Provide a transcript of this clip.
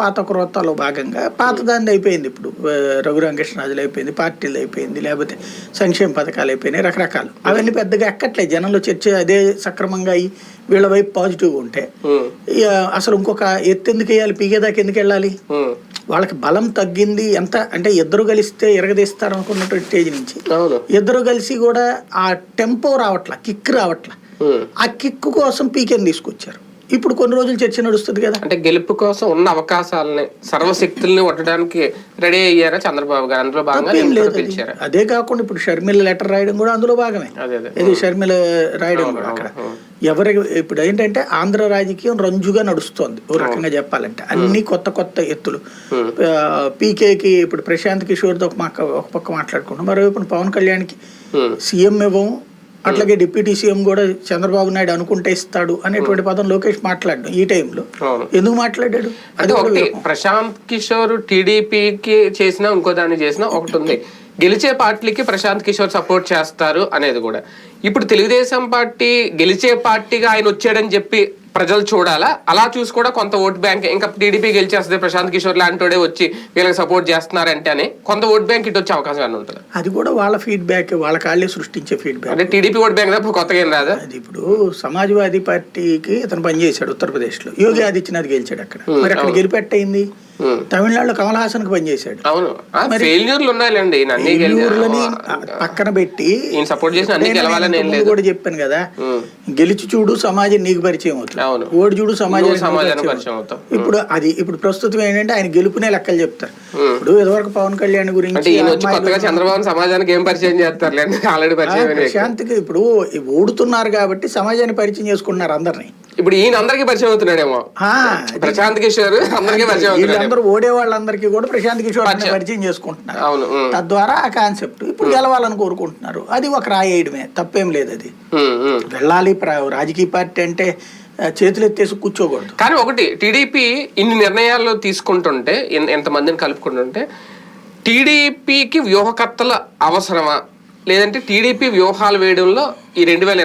పాత క్రొత్తలో భాగంగా పాత దాన్ని అయిపోయింది ఇప్పుడు రఘురామకృష్ణరాజులు అయిపోయింది పార్టీలు అయిపోయింది లేకపోతే సంక్షేమ పథకాలు అయిపోయినాయి రకరకాలు. అవన్నీ పెద్దగా ఎక్కట్లేదు జనంలో చర్చ అదే సక్రమంగా అయ్యి వీళ్ళ వైపు పాజిటివ్గా ఉంటే అసలు ఇంకొక ఎత్తు ఎందుకు వేయాలి? పీగేదాకా ఎందుకు వెళ్ళాలి? వాళ్ళకి బలం తగ్గింది ఎంత? అంటే ఇద్దరు కలిస్తే ఎరగదీస్తారు అనుకున్నటువంటి స్టేజ్ నుంచి. ఇద్దరు కలిసి కూడా ఆ టెంపో రావట్లా కిక్ రావట్లా. ఆ కిక్ కోసం పీకెన్ తీసుకొచ్చారు. ఇప్పుడు కొన్ని రోజులు చర్చ నడుస్తుంది కదా. అంటే గెలుపు కోసం ఉన్న అవకాశాలని సర్వశక్తుల్ని కొట్టడానికి రెడీ అయ్యారా చంద్రబాబు గారు? అందులో భాగంగా అది. కాకుండా ఇప్పుడు షర్మిల లెటర్ రాయడం కూడా అందులో భాగమే. ఇది షర్మిల రాయడం కూడా అక్కడ. ఎవరి ఇప్పుడు ఏంటంటే ఆంధ్ర రాజకీయం రంజుగా నడుస్తోంది. ఓ రకంగా చెప్పాలంటే. అన్ని కొత్త కొత్త ఎత్తులు. పీకేకి ఇప్పుడు ప్రశాంత్ కిషోర్తో ఒక పక్క ఒక పక్క మాట్లాడుకుంటాం మరోవైపు పవన్ కళ్యాణ్కి సీఎం ఇవ్వం అట్లాగే డిప్యూటీ సీఎం కూడా చంద్రబాబు నాయుడు అనుకుంటే ఇస్తాడు అనేటువంటి పదం లోకేష్ మాట్లాడడం ఈ టైంలో. ఎందుకు మాట్లాడాడు? అంటే ఒకటి ప్రశాంత్ కిషోర్ టీడీపీకి చేసిన ఇంకో దాన్ని చేసిన ఒకటి ఉంది. గెలిచే పార్టీకి ప్రశాంత్ కిషోర్ సపోర్ట్ చేస్తారు అనేది కూడా. ఇప్పుడు తెలుగుదేశం పార్టీ గెలిచే పార్టీగా ఆయన వచ్చాడని చెప్పి ప్రజలు చూడాలా? అలా చూసి కూడా కొంత ఓట్ బ్యాంక్ ఇంకా టీడీపీ గెలిచేస్తుంది ప్రశాంత్ కిషోర్ లాంటి వచ్చి వీళ్ళకి సపోర్ట్ చేస్తున్నారంటే అని కొంత ఓట్ బ్యాంక్ ఇటు వచ్చే అవకాశం అని ఉంటుంది? అది కూడా వాళ్ళ ఫీడ్బ్యాక్ వాళ్ళ కాళ్ళే సృష్టించే ఫీడ్బ్యాక్ అంటే టీడీపీ ఓట్ బ్యాంక్ తప్ప కొత్తగా ఏం రాదా? అది ఇప్పుడు సమాజ్వాదీ పార్టీకి అతను పనిచేశాడు ఉత్తరప్రదేశ్లో. యోగి ఆదిత్యనాథ్ గెలిచాడు అక్కడ. మరి అక్కడ గెలిపెట్టయింది. తమిళనాడులో కమల్ హాసన్కి పనిచేశాడు. అవును. ఫెయిల్యూర్లు గెలి- ఊర్లని పక్కన పెట్టి సపోర్ట్ చేసిన అన్ని నేను గెలవాలని ఏం లేదు. కూడా చెప్పాను కదా. గెలిచి చూడు సమాజం నీకు పరిచయం అవుతుంది. అవును. ఓడి చూడు సమాజం పరిచయం అవుతావు. ఇప్పుడు అది ఇప్పుడు ప్రస్తుతం ఏంటంటే ఆయన గెలుపునే లెక్కలు చెప్తారు. ఇప్పుడు ఇదివరకు పవన్ కళ్యాణ్ అంటే గురించి చంద్రబాబు సమాజానికి ఏం పరిచయం చేస్తారు ఆల్రెడీ పరిచయం. ప్రశాంత్కి ఇప్పుడు ఓడుతున్నారు కాబట్టి సమాజాన్ని పరిచయం చేసుకుంటున్నారు అందరినీ. ఇప్పుడు ఈయన అందరికి పరిచయం అవుతున్నాడేమో. ప్రశాంత్ కిషోర్ అందరికీ పరిచయం వీళ్ళందరూ ఓడే వాళ్ళందరికీ కూడా ప్రశాంత్ కిషోర్ పరిచయం. చేసుకుంటున్నారు. అవును తద్వారా ఆ కాన్సెప్ట్ ఇప్పుడు గెలవాలని కోరుకుంటున్నారు. అది ఒక రాయేయడమే తప్పేం లేదు అది. వెళ్ళాలి రాజకీయ పార్టీ అంటే చేతులు ఎత్తేసి కూర్చోకూడదు. కానీ ఒకటి టీడీపీ ఇన్ని నిర్ణయాలు తీసుకుంటుంటే ఎంతమందిని కలుపుకుంటుంటే టీడీపీకి వ్యూహకర్తల అవసరమా? లేదంటే టీడీపీ వ్యూహాలు వేయడంలో ఈ రెండు వేల